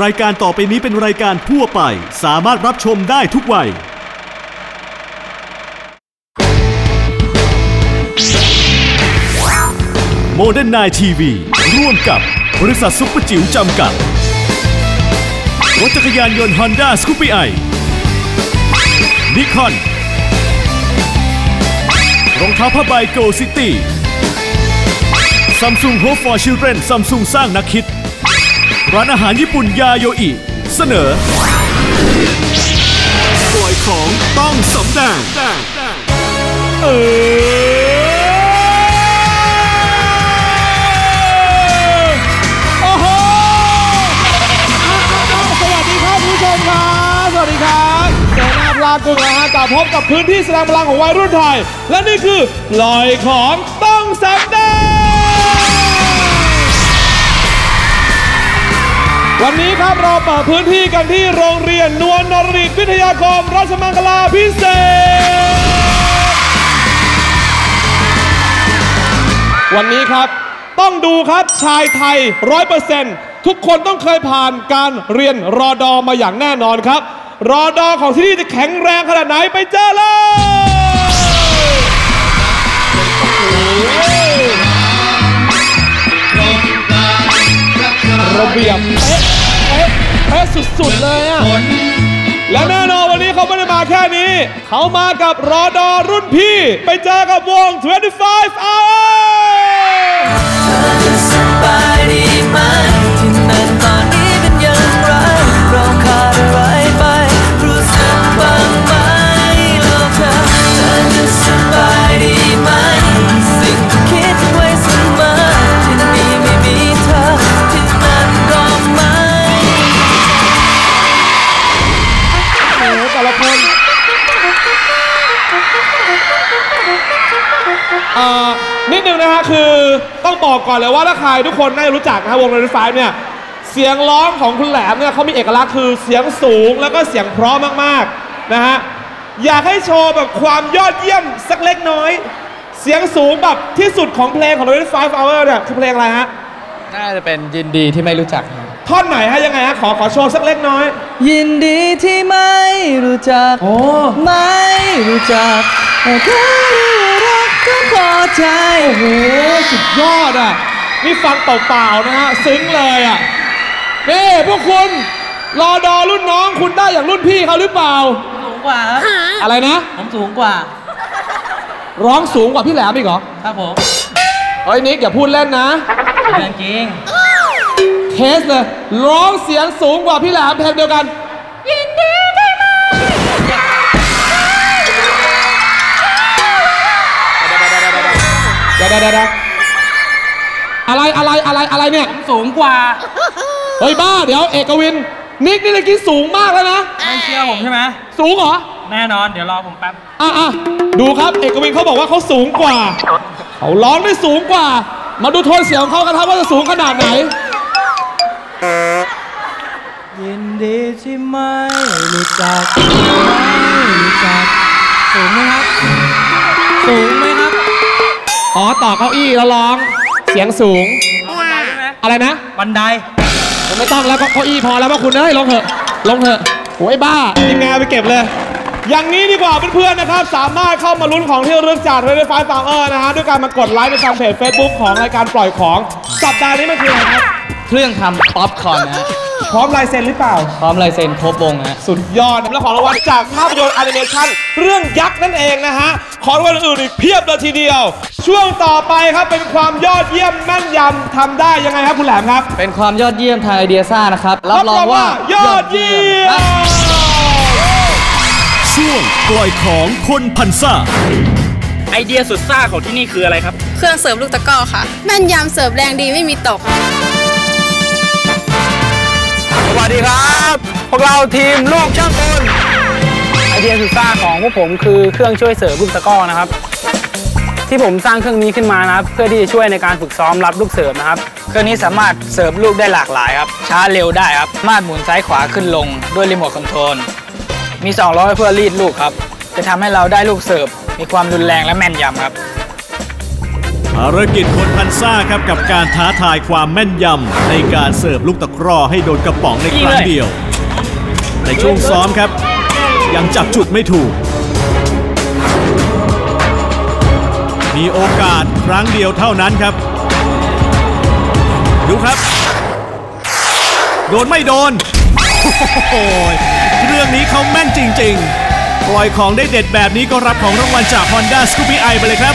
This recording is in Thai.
รายการต่อไปนี้เป็นรายการทั่วไป สามารถรับชมได้ทุกวัย โมเดิร์นไนทีวีร่วมกับบริษัทซุปเปอร์จิ๋วจำกัดรถจักรยานยนต์ฮอนด้าสคูปปี้ไอนิคอนรองเท้าผ้าใบโกซิตี้ซัมซุงโฮฟอร์ชิลเ r นซัมซุงสร้างนักคิด ร้านอาหารญี่ปุ่นยาโยอิ เสนอปล่อยของต้องสำแดงเออโอ้โหสวัสดีครับคุณผู้ชมครับสวัสดีครับเจอหน้าลากรุงนะฮะกลับพบกับพื้นที่แสดงพลังของวัยรุ่นไทย และนี่คือลอยของต้องสำแดง วันนี้ครับเราเปิดพื้นที่กันที่โรงเรียนนวลนริตวิทยาคมราชมังคลาพิเศษ วันนี้ครับต้องดูครับชายไทยร้อยเปอร์เซ็นต์ทุกคนต้องเคยผ่านการเรียนรอดอมาอย่างแน่นอนครับ รอดอของที่นี่จะแข็งแรงขนาดไหนไปเจอเลย ป๊ะเป๊ะสุดๆเลยอะและแน่นอนวันนี้เขาไม่ได้มาแค่นี้ เขามากับรอดอรุ่นพี่ ไปเจอกับวง 25 hours โอ้โหแต่ละคนเอ่อนิดนึงนะฮะคือต้องบอกก่อนเลยว่าถ้าใครทุกคนน่าจะรู้จักนะฮะวงเรนไฟเนี่ยเสียงร้องของคุณแหลมเนี่ยเขามีเอกลักษณ์คือเสียงสูงแล้วก็เสียงเพราะมากๆนะฮะอยากให้โชว์แบบความยอดเยี่ยมสักเล็กน้อย เสียงสูงแบบที่สุดของเพลงของ r e d 5 Hour เนี่ยคือเพลงอะไรฮะน่าจะเป็นยินดีที่ไม่รู้จักครับ ท่อนไหนฮะยังไงฮะขอขอโชว์สักเล็กน้อย ยินดีที่ไม่รู้จัก โอ้ ไม่รู้จักแต่แค่รักก็พอใจโอ้โหสุดยอดอะ นี่ฟังเปล่าๆนะฮะ ซึ้งเลยอะนี่พวกคุณรอดอรุ่นน้องคุณได้อย่างรุ่นพี่เขาหรือเปล่า สูงกว่าครับอะไรนะ ผมสูงกว่า ร้องสูงกว่าพี่แหลมอีกเหรอ ครับผม เฮ้ยนิกอย่าพูดเล่นนะ เรื่องจริง เทสเลยร้องเสียงสูงกว่าพี่แหลมเพลงเดียวกันยินดีได้ไหมเดี๋ยวเดี๋ยวเดี๋ยวเดี๋ยวอะไรอะไรอะไรอะไรเนี่ย สูงกว่าเฮ้ยบ้าเดี๋ยวเอกวิน นิกนี่ตะกี้สูงมากแล้วนะ ไม่เชื่อผมใช่ไหมสูงเหรอ แน่นอนเดี๋ยวรอผมแป๊บ อะอะดูครับเอกวินเขาบอกว่าเขาสูงกว่า เขาร้องได้สูงกว่า มาดูโทนเสียงของเขากันครับว่าจะสูงขนาดไหน ยินดีที่ไม่รู้จักไม่รู้จักสูงไหมครับ สูงไหมครับ อ๋อต่อเก้าอี้แล้วร้อง เสียงสูง อะไรนะ บันไดผมไม่ต้องแล้วเก้าอี้พอแล้วว่าคุณเอ้ยลงเถอะลงเถอะโอ้ยบ้า ทีมงานไปเก็บเลย อย่างนี้ดีกว่าเพื่อนๆนะครับ สามารถเข้ามาลุ้นของที่ระลึกจาก r a d i o 5 f o u r นะฮะด้วยการมากดไลค์ในทางเพจ Facebook ของรายการปล่อยของ สัปดาห์นี้มันคืออะไรครับ เครื่องทำป๊อปคอร์นนะฮะพร้อมลายเซ็นหรือเปล่า พร้อมลายเซ็นครบวงนะฮะ สุดยอดและของรางวัลจากภาพยนตร์แอนิเมชันเรื่องยักษ์นั่นเองนะฮะ ของรางวัลอื่นๆอีกเพียบเลยทีเดียว ช่วงต่อไปครับเป็นความยอดเยี่ยมแม่นยำทำได้ยังไงครับคุณแหลมครับเป็นความยอดเยี่ยมทางไอเดียซ่านะครับ รับรองว่ายอดเยี่ยครับมช่วงปล่อยของคนพันซ่าไอเดียสุดซ่าของที่นี่คืออะไรครับ เครื่องเสิร์ฟลูกตะกร้อค่ะ แม่นยำเสิร์ฟแรงดีไม่มีตกสวัส ดีครับ พวกเราทีมลูกช่างกลไอเดียสุดซ่าของพวกผมคือเครื่องช่วยเสริมลูกตะก้อนะครับ ที่ผมสร้างเครื่องนี้ขึ้นมานะครับ เพื่อที่จะช่วยในการฝึกซ้อมรับลูกเสิร์ฟนะครับ เครื่องนี้สามารถเสิร์ฟลูกได้หลากหลายครับ ช้าเร็วได้ครับสามารถหมุนซ้ายขวาขึ้นลงด้วยรีโมทคอนโทรล มี2ล้อเพื่อรีดลูกครับ จะทำให้เราได้ลูกเสิร์ฟมีความรุนแรงและแม่นยำครับ ภารกิจคนพันซ่าครับกับการท้าทายความแม่นยำในการเสิร์ฟลูกตะกร้อให้โดนกระป๋องในครั้งเดียว ในช่วงซ้อมครับ ยังจับจุดไม่ถูก มีโอกาสครั้งเดียวเท่านั้นครับ ดูครับ โดนไม่โดนโอ้ยเรื่องนี้เขาแม่นจริง ๆ ปล่อยของได้เด็ดแบบนี้ก็รับของรางวัลจาก Honda Scoopy i ไปเลยครับ